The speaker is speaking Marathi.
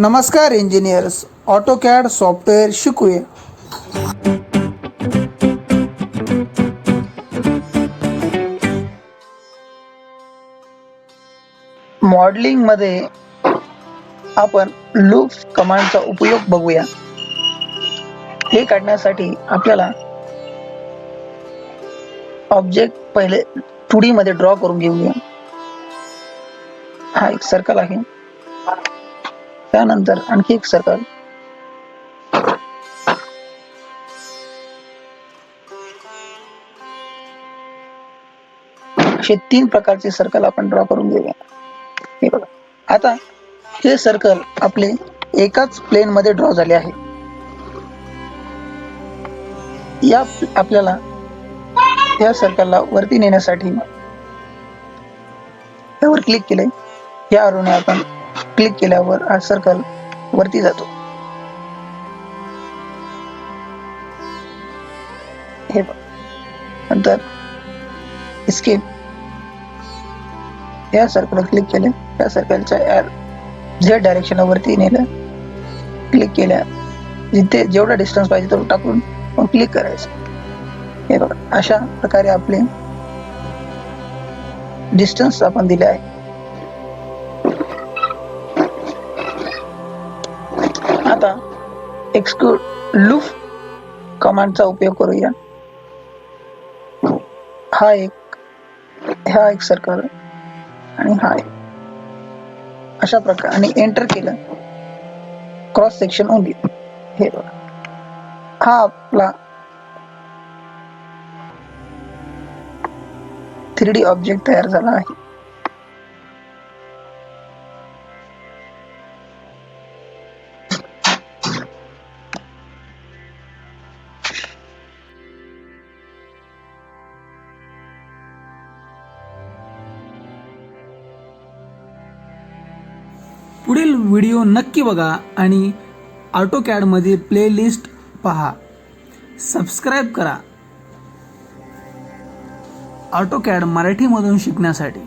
नमस्कार इंजिनियर्स ऑटोकॅड सॉफ्टवेअर शिकूया. मॉडेलिंगमध्ये आपण लूप्स कमांडचा उपयोग बघूया. हे काढण्यासाठी आपल्याला ऑब्जेक्ट पहिले टू डी मध्ये ड्रॉ करून घेऊया. हा एक सर्कल आहे. त्यानंतर आणखी एक सर्कल. असे तीन प्रकारचे सर्कल आपण ड्रॉ करून घेऊया. हे बघा. आता हे सर्कल आपले एकाच प्लेन मध्ये ड्रॉ झाले आहे. या आपल्याला या सर्कलला वरती नेण्यासाठी यावर क्लिक केले या अरुणे आपण क्लिक केल्यावर हा सर्कल वरती जातो. हे नंतर स्केप या सर्कल क्लिक केले. या सर्कलच्या एर झेड डायरेक्शन वरती नेलं. क्लिक केल्या. जिथे जेवढा डिस्टन्स पाहिजे तेवढं टाकून मग क्लिक करायचं. हे बघा. अशा प्रकारे आपले डिस्टन्स आपण दिले आहे. आता एक्सक्लूड लूप कमांडचा उपयोग करूया. हा एक हा एक सर्कल आणि हा एक. अशा प्रकारे आणि एंटर केलं. क्रॉस सेक्शन ओनली हे बघा. हा आपला थ्री डी ऑब्जेक्ट तयार झाला आहे. पुढील व्हिडिओ नक्की बघा आणि ऑटोकॅडमध्ये प्लेलिस्ट पहा. सबस्क्राईब करा. ऑटोकॅड मराठीमधून शिकण्यासाठी.